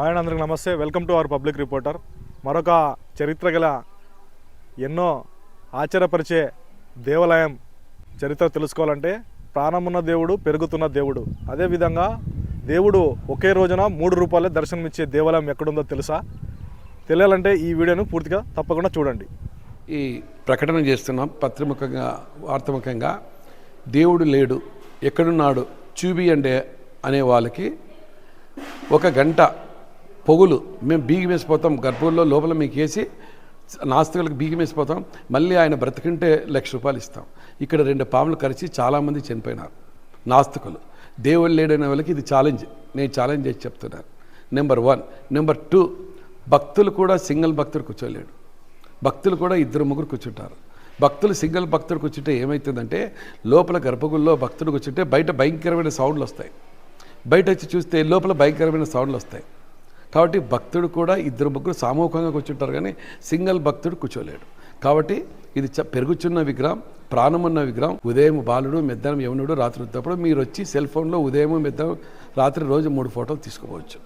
ఆయన అందరికి నమస్తే. Welcome to our public reporter మరొక చరిత్ర గల ఎన్నో ఆశ్చర్యపరిచే దేవాలయం చరిత్ర తెలుసుకోవాలంటే ప్రాణమున్న దేవుడు పెరుగుతున్న దేవుడు. అదేవిధంగా దేవుడు ఒకే రోజున మూడు రూపాయలే దర్శనమిచ్చే దేవాలయం ఎక్కడుందో తెలుసా? తెలియాలంటే ఈ వీడియోను పూర్తిగా తప్పకుండా చూడండి. ఈ ప్రకటన చేస్తున్నాం పత్రిముఖంగా వార్తముఖంగా. దేవుడు లేడు ఎక్కడున్నాడు చూపియండి అనే వాళ్ళకి ఒక గంట పొగులు. మేము బీగం వేసిపోతాం గర్భంలో లోపల మీకు వేసి నాస్తికులకు బీగం వేసిపోతాం మళ్ళీ ఆయన బ్రతికింటే లక్ష రూపాయలు ఇస్తాం. ఇక్కడ రెండు పాములు కరిచి చాలామంది చనిపోయినారు నాస్తికులు. దేవుడు లేడనే వాళ్ళకి ఇది ఛాలెంజ్ నేను ఛాలెంజ్ చేసి చెప్తున్నాను నెంబర్ వన్ నెంబర్ టూ భక్తులు కూడా సింగిల్ భక్తుడు కూర్చోలేడు. భక్తులు కూడా ఇద్దరు ముగ్గురు కూర్చుంటారు. భక్తులు సింగిల్ భక్తుడు కూర్చుంటే ఏమవుతుందంటే లోపల గర్భగుల్లో భక్తుడు కూర్చుంటే బయట భయంకరమైన సౌండ్లు వస్తాయి. బయట వచ్చి చూస్తే లోపల భయంకరమైన సౌండ్లు వస్తాయి. కాబట్టి భక్తుడు కూడా ఇద్దరు ముగ్గురు సామూహికంగా కూర్చుంటారు కానీ సింగిల్ భక్తుడు కూర్చోలేడు. కాబట్టి ఇది చ పెరుగుచున్న విగ్రహం ప్రాణమున్న విగ్రహం ఉదయం బాలుడు మెద్దనం యమునుడు రాత్రి తప్పుడు మీరు వచ్చి సెల్ ఫోన్లో ఉదయం మెద్దనం రాత్రి రోజు మూడు ఫోటోలు తీసుకోవచ్చు.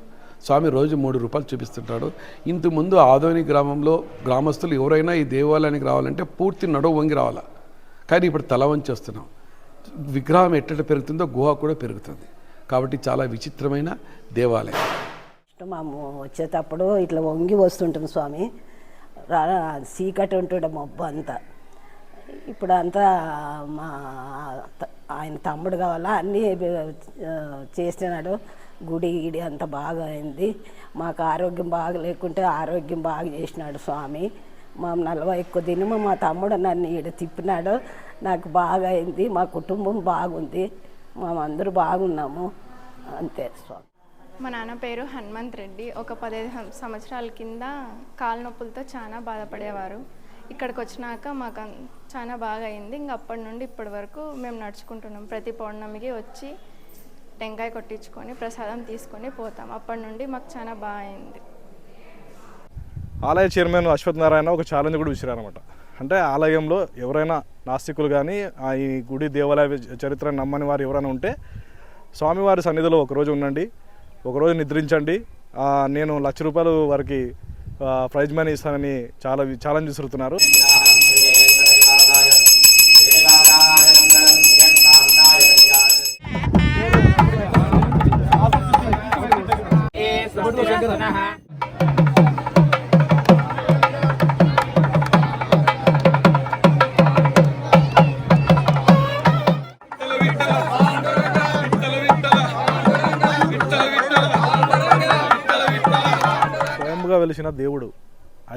స్వామి రోజు మూడు రూపాయలు చూపిస్తుంటాడు. ఇంత ముందు ఆదోని గ్రామంలో గ్రామస్తులు ఎవరైనా ఈ దేవాలయానికి రావాలంటే పూర్తి నడువు వంగి రావాలా? కానీ ఇప్పుడు తల వంచి వస్తున్నాం. విగ్రహం ఎట్టట పెరుగుతుందో గుహ కూడా పెరుగుతుంది. కాబట్టి చాలా విచిత్రమైన దేవాలయం. మేము వచ్చేటప్పుడు ఇట్లా వంగి వస్తుంటుంది స్వామి. చీకటి ఉంటుండే మబ్బు అంతా. ఇప్పుడు అంతా మా ఆయన తమ్ముడు కావాలా అన్నీ చేసినాడు చేస్తున్నాడు. గుడి గిడి అంత బాగా అయింది. మాకు ఆరోగ్యం బాగా లేకుంటే ఆరోగ్యం బాగా చేసినాడు స్వామి. మా నలభై ఎక్కువ దినము మా తమ్ముడు నన్ను ఈడ తిప్పినాడు. నాకు బాగా అయింది మా కుటుంబం బాగుంది. మేమందరూ బాగున్నాము. అంతే స్వామి. మా నాన్న పేరు హనుమంత్ రెడ్డి. ఒక పదిహేను సంవత్సరాల కింద కాలు నొప్పులతో చాలా బాధపడేవారు. ఇక్కడికి వచ్చినాక మాకు చాలా బాగా అయింది ఇంక అప్పటి నుండి ఇప్పటి వరకు మేము నడుచుకుంటున్నాం. ప్రతి పౌర్ణమికి వచ్చి టెంకాయ కొట్టించుకొని ప్రసాదం తీసుకొని పోతాం. అప్పటి నుండి మాకు చాలా బాగా అయింది ఆలయ చైర్మన్ అశ్వత్ నారాయణ ఒక ఛాలెంజ్ కూడా విసిరారనమాట అంటే ఆలయంలో ఎవరైనా నాస్తికులు కానీ ఆ ఈ గుడి దేవాలయ చరిత్ర నమ్మని వారు ఎవరైనా ఉంటే స్వామివారి సన్నిధిలో ఒకరోజు ఉండండి. ఒకరోజు నిద్రించండి. నేను లక్ష రూపాయలు వారికి ప్రైజ్ మనీ ఇస్తానని చాలా వి- ఛాలెంజ్ విసురుతున్నారు.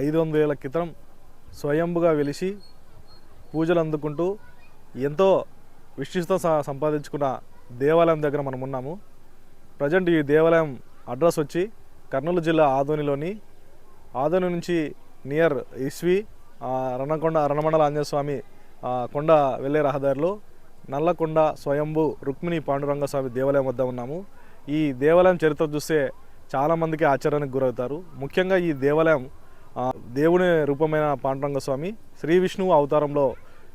ఐదు వందల క్రితం స్వయంభుగా వెలిసి పూజలు అందుకుంటూ ఎంతో విశిష్టత సంపాదించుకున్న దేవాలయం దగ్గర మనం ఉన్నాము. ప్రజెంట్ ఈ దేవాలయం అడ్రస్ వచ్చి కర్నూలు జిల్లా ఆదోనిలోని ఆదోని నుంచి నియర్ ఇస్వి రణకొండ రణమండల ఆంజనేయ స్వామి కొండ వెళ్ళే రహదారిలో నల్లకొండ స్వయంభు రుక్మిణి పాండురంగ స్వామి దేవాలయం వద్ద ఉన్నాము. ఈ దేవాలయం చరిత్ర చూస్తే చాలామందికి ఆశ్చర్యానికి గురవుతారు. ముఖ్యంగా ఈ దేవాలయం దేవుని రూపమైన పాండురంగ స్వామి శ్రీ విష్ణువు అవతారంలో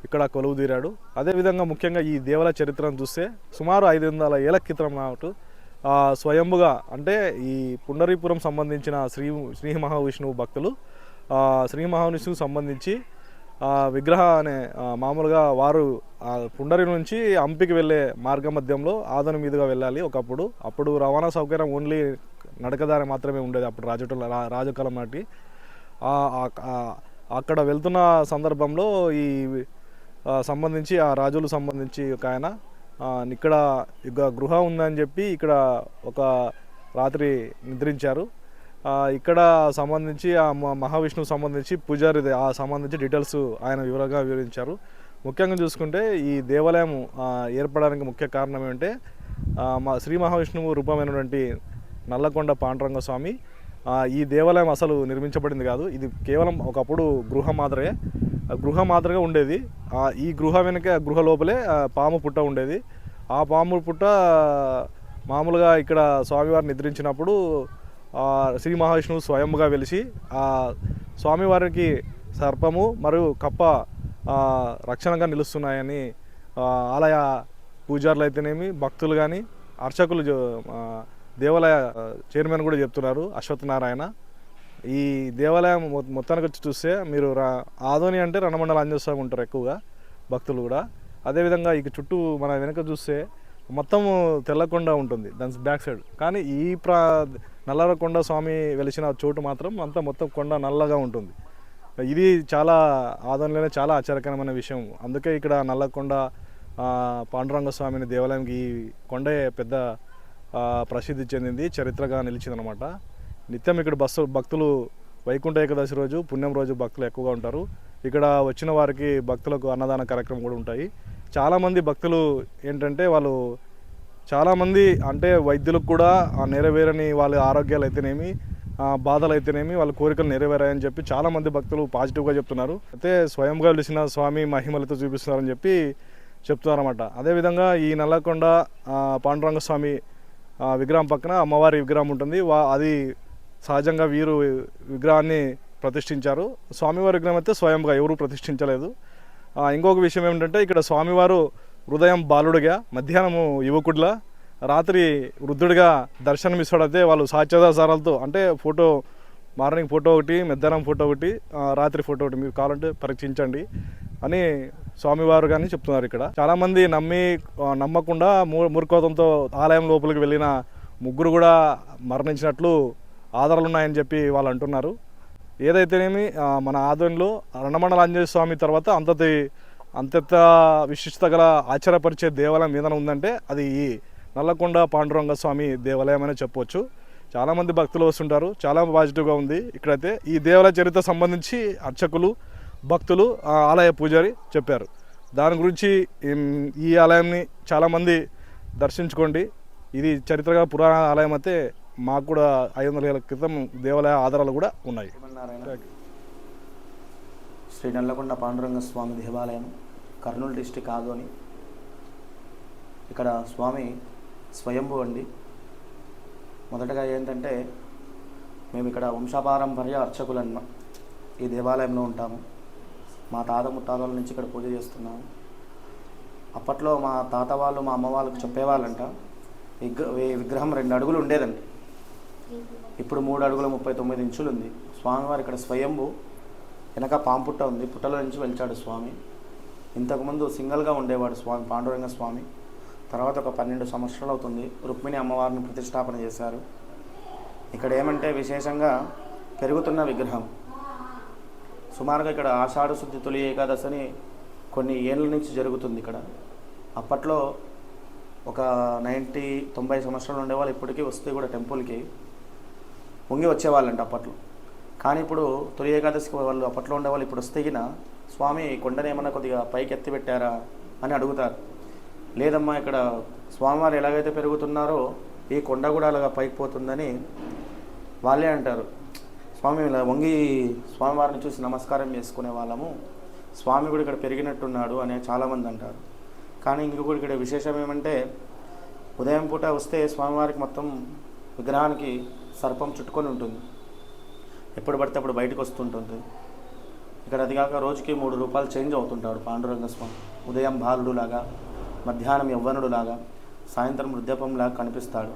ఇక్కడ కొలువు తీరాడు అదేవిధంగా ముఖ్యంగా ఈ దేవుల చరిత్రను చూస్తే సుమారు ఐదు వందల ఏళ్ళ క్రితం నాటు స్వయంభుగా అంటే ఈ పుండరీపురం సంబంధించిన శ్రీ శ్రీ మహావిష్ణువు భక్తులు శ్రీ మహావిష్ణువు సంబంధించి విగ్రహ అనే మామూలుగా వారు పుండరి నుంచి హంపికి వెళ్ళే మార్గ మధ్యంలో ఆదన మీదుగా వెళ్ళాలి ఒకప్పుడు. అప్పుడు రవాణా సౌకర్యం ఓన్లీ నడకదారి మాత్రమే ఉండేది అప్పుడు రాజటల రా- రాజకాలం నాటి. అక్కడ వెళ్తున్న సందర్భంలో ఈ సంబంధించి ఆ రాజులు సంబంధించి ఒక ఆయన ఇక్కడ ఇక గృహ ఉందని చెప్పి ఇక్కడ ఒక రాత్రి నిద్రించారు. ఇక్కడ సంబంధించి ఆ మ- మహావిష్ణువు సంబంధించి పూజారి ఆ సంబంధించి డీటెయిల్స్ ఆయన వివరంగా వివరించారు. ముఖ్యంగా చూసుకుంటే ఈ దేవాలయం ఏర్పడడానికి ముఖ్య కారణం ఏమంటే మా శ్రీ మహావిష్ణువు రూపమైనటువంటి నల్లకొండ పాండురంగ స్వామి ఈ దేవాలయం అసలు నిర్మించబడింది కాదు. ఇది కేవలం ఒకప్పుడు గృహ మాదిరే గృహ మాదిరిగా ఉండేది. ఈ గృహ వెనక గృహ లోపలే పాము పుట్ట ఉండేది. ఆ పాము పుట్ట మామూలుగా ఇక్కడ స్వామివారు నిద్రించినప్పుడు శ్రీ మహావిష్ణువు స్వయంగా వెలిసి ఆ స్వామివారికి సర్పము మరియు కప్ప రక్షణగా నిలుస్తున్నాయని ఆలయ పూజారులు అయితేనేమి భక్తులు కానీ అర్చకులు దేవాలయ చైర్మన్ కూడా చెప్తున్నారు అశ్వత్ నారాయణ. ఈ దేవాలయం మొత్తానికి వచ్చి చూస్తే మీరు రా ఆదోని అంటే రణమండల ఆంజనేయ ఉంటారు ఎక్కువగా భక్తులు కూడా. అదేవిధంగా ఇక చుట్టూ మన వెనక చూస్తే మొత్తం తెల్లకొండ ఉంటుంది దాని బ్యాక్ సైడ్. కానీ ఈ ప్రా నల్లరకొండ స్వామి వెలిసిన చోటు మాత్రం అంతా మొత్తం కొండ నల్లగా ఉంటుంది. ఇది చాలా ఆదోనిలోనే చాలా ఆశ్చర్యకరమైన విషయం. అందుకే ఇక్కడ నల్లకొండ పాండురంగ స్వామిని దేవాలయంకి ఈ కొండే పెద్ద ప్రసిద్ధి చెందింది చరిత్రగా నిలిచిందనమాట. నిత్యం ఇక్కడ బస్సు భక్తులు వైకుంఠ ఏకాదశి రోజు పుణ్యం రోజు భక్తులు ఎక్కువగా ఉంటారు. ఇక్కడ వచ్చిన వారికి భక్తులకు అన్నదాన కార్యక్రమం కూడా ఉంటాయి. చాలామంది భక్తులు ఏంటంటే వాళ్ళు చాలామంది అంటే వైద్యులకు కూడా నెరవేరని వాళ్ళ ఆరోగ్యాలు అయితేనేమి బాధలు అయితేనేమి వాళ్ళ కోరికలు నెరవేరాయని చెప్పి చాలామంది భక్తులు పాజిటివ్గా చెప్తున్నారు. అయితే స్వయంగా వెలిసిన స్వామి మహిమలతో చూపిస్తున్నారని చెప్పి చెప్తున్నారన్నమాట. అదేవిధంగా ఈ నల్లకొండ పాండురంగ స్వామి విగ్రహం పక్కన అమ్మవారి విగ్రహం ఉంటుంది. వా అది సహజంగా వీరు విగ్రహాన్ని ప్రతిష్ఠించారు. స్వామివారి విగ్రహం అయితే స్వయంగా ఎవరు ప్రతిష్ఠించలేదు. ఇంకొక విషయం ఏమిటంటే ఇక్కడ స్వామివారు హృదయం బాలుడిగా మధ్యాహ్నము యువకుడిలా రాత్రి వృద్ధుడిగా దర్శనమిస్తాడైతే వాళ్ళు సాక్ష్యాధారాలతో అంటే ఫోటో మార్నింగ్ ఫోటో ఒకటి మధ్యాహ్నం ఫోటో ఒకటి రాత్రి ఫోటో ఒకటి మీకు కావాలంటే పరీక్షించండి అని స్వామివారు కానీ చెప్తున్నారు ఇక్కడ. చాలామంది నమ్మి నమ్మకుండా మూ మూర్ఖోతంతో ఆలయం లోపలికి వెళ్ళిన ముగ్గురు కూడా మరణించినట్లు ఆధారాలు ఉన్నాయని చెప్పి వాళ్ళు అంటున్నారు. ఏదైతేనేమి మన ఆధ్వర్యంలో రణమండల ఆంజనేయ స్వామి తర్వాత అంతటి అంతత విశిష్టత గల ఆశ్చర్యపరిచే దేవాలయం ఏదైనా ఉందంటే అది ఈ నల్లకొండ పాండురంగ స్వామి దేవాలయం అనే చెప్పవచ్చు చాలామంది భక్తులు వస్తుంటారు. చాలా పాజిటివ్గా ఉంది. ఇక్కడైతే ఈ దేవాలయ చరిత్ర సంబంధించి అర్చకులు భక్తులు ఆ ఆలయ పూజారి చెప్పారు. దాని గురించి ఈ- ఆలయాన్ని చాలామంది దర్శించుకోండి. ఇది చరిత్రగా పురాణ ఆలయం అయితే మాకు కూడా ఐదు వందల ఏళ్ళ క్రితం దేవాలయ ఆధారాలు కూడా ఉన్నాయి. శ్రీ నల్లకొండ పాండురంగ స్వామి దేవాలయం కర్నూలు డిస్టిక్ ఆదోని. ఇక్కడ స్వామి స్వయంభు అండి. మొదటగా ఏంటంటే మేము ఇక్కడ వంశపారంపర్య అర్చకులన్న ఈ దేవాలయంలో ఉంటాము. మా తాత ముత్తాతల నుంచి ఇక్కడ పూజ చేస్తున్నాం. అప్పట్లో మా తాత వాళ్ళు మా అమ్మ వాళ్ళకి చెప్పేవాళ్ళంట విగ్ర ఈ విగ్రహం రెండు అడుగులు ఉండేదండి. ఇప్పుడు మూడు అడుగుల ముప్పై తొమ్మిది ఇంచులు ఉంది. స్వామివారు ఇక్కడ స్వయంభు వెనక పాంపుట్ట ఉంది. పుట్టలో నుంచి వెలిచాడు స్వామి. ఇంతకుముందు సింగిల్గా ఉండేవాడు స్వామి పాండురంగ స్వామి. తర్వాత ఒక పన్నెండు సంవత్సరాలు అవుతుంది. రుక్మిణి అమ్మవారిని ప్రతిష్టాపన చేశారు. ఇక్కడ ఏమంటే విశేషంగా పెరుగుతున్న విగ్రహం. సుమారుగా ఇక్కడ ఆషాఢ శుద్ధి తొలి ఏకాదశి అని కొన్ని ఏళ్ళ నుంచి జరుగుతుంది ఇక్కడ. అప్పట్లో ఒక నైంటీ తొంభై సంవత్సరాలు ఉండేవాళ్ళు ఇప్పటికీ వస్తే కూడా టెంపుల్కి వంగి వచ్చేవాళ్ళంట అప్పట్లో. కానీ ఇప్పుడు తొలి ఏకాదశికి వాళ్ళు అప్పట్లో ఉండేవాళ్ళు ఇప్పుడు వస్తే స్వామి కొండని ఏమన్నా కొద్దిగా పైకి ఎత్తి పెట్టారా అని అడుగుతారు. లేదమ్మా ఇక్కడ స్వామివారు ఎలాగైతే పెరుగుతున్నారో ఈ కొండ కూడా అలాగా పైకి పోతుందని వాళ్ళే అంటారు. స్వామి ఇలా వంగి స్వామివారిని చూసి నమస్కారం చేసుకునే వాళ్ళము. స్వామి కూడా ఇక్కడ పెరిగినట్టున్నాడు అని చాలామంది అంటారు. కానీ ఇంకొకటి ఇక్కడ విశేషం ఏమంటే ఉదయం పూట వస్తే స్వామివారికి మొత్తం విగ్రహానికి సర్పం చుట్టుకొని ఉంటుంది. ఎప్పుడు పడితే అప్పుడు బయటకు వస్తుంటుంది. ఇక్కడ అది కాక రోజుకి మూడు రూపాయలు చేంజ్ అవుతుంటాడు పాండురంగ స్వామి. ఉదయం బాలుడులాగా మధ్యాహ్నం యవ్వనుడులాగా సాయంత్రం వృద్ధాపంలాగా కనిపిస్తాడు.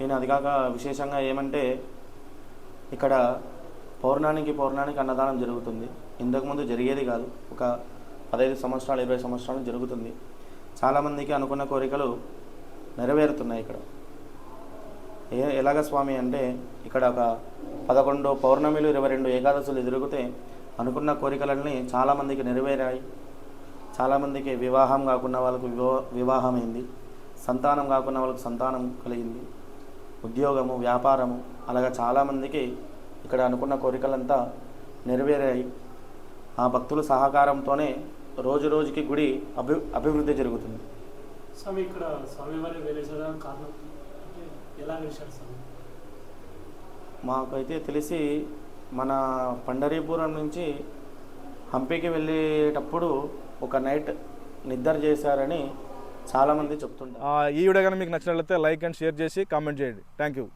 నేను అది కాక విశేషంగా ఏమంటే ఇక్కడ పౌర్ణానికి పౌర్ణానికి అన్నదానం జరుగుతుంది. ఇంతకుముందు జరిగేది కాదు. ఒక పదహైదు సంవత్సరాలు ఇరవై సంవత్సరాలు జరుగుతుంది. చాలామందికి అనుకున్న కోరికలు నెరవేరుతున్నాయి ఇక్కడ. ఏ ఎలాగ స్వామి అంటే ఇక్కడ ఒక పదకొండు పౌర్ణమిలు ఇరవై రెండు ఏకాదశులు జరిగితే అనుకున్న కోరికలన్నీ చాలామందికి నెరవేరాయి. చాలామందికి వివాహం కాకుండా వాళ్ళకు వివా వివాహమైంది. సంతానం కాకుండా వాళ్ళకు సంతానం కలిగింది. ఉద్యోగము వ్యాపారము అలాగా చాలామందికి ఇక్కడ అనుకున్న కోరికలంతా నెరవేరాయి. ఆ భక్తుల సహకారంతోనే రోజు రోజుకి గుడి అభి అభివృద్ధి జరుగుతుంది. స్వామి ఇక్కడ స్వామివారి కారణం ఎలా స్వామి? మాకైతే తెలిసి మన పండరీపురం నుంచి హంపీకి వెళ్ళేటప్పుడు ఒక నైట్ నిద్ర చేశారని చాలామంది చెప్తుంటారు. ఈ వీడియో కానీ మీకు నచ్చినట్లయితే లైక్ అండ్ షేర్ చేసి కామెంట్ చేయండి. Thank you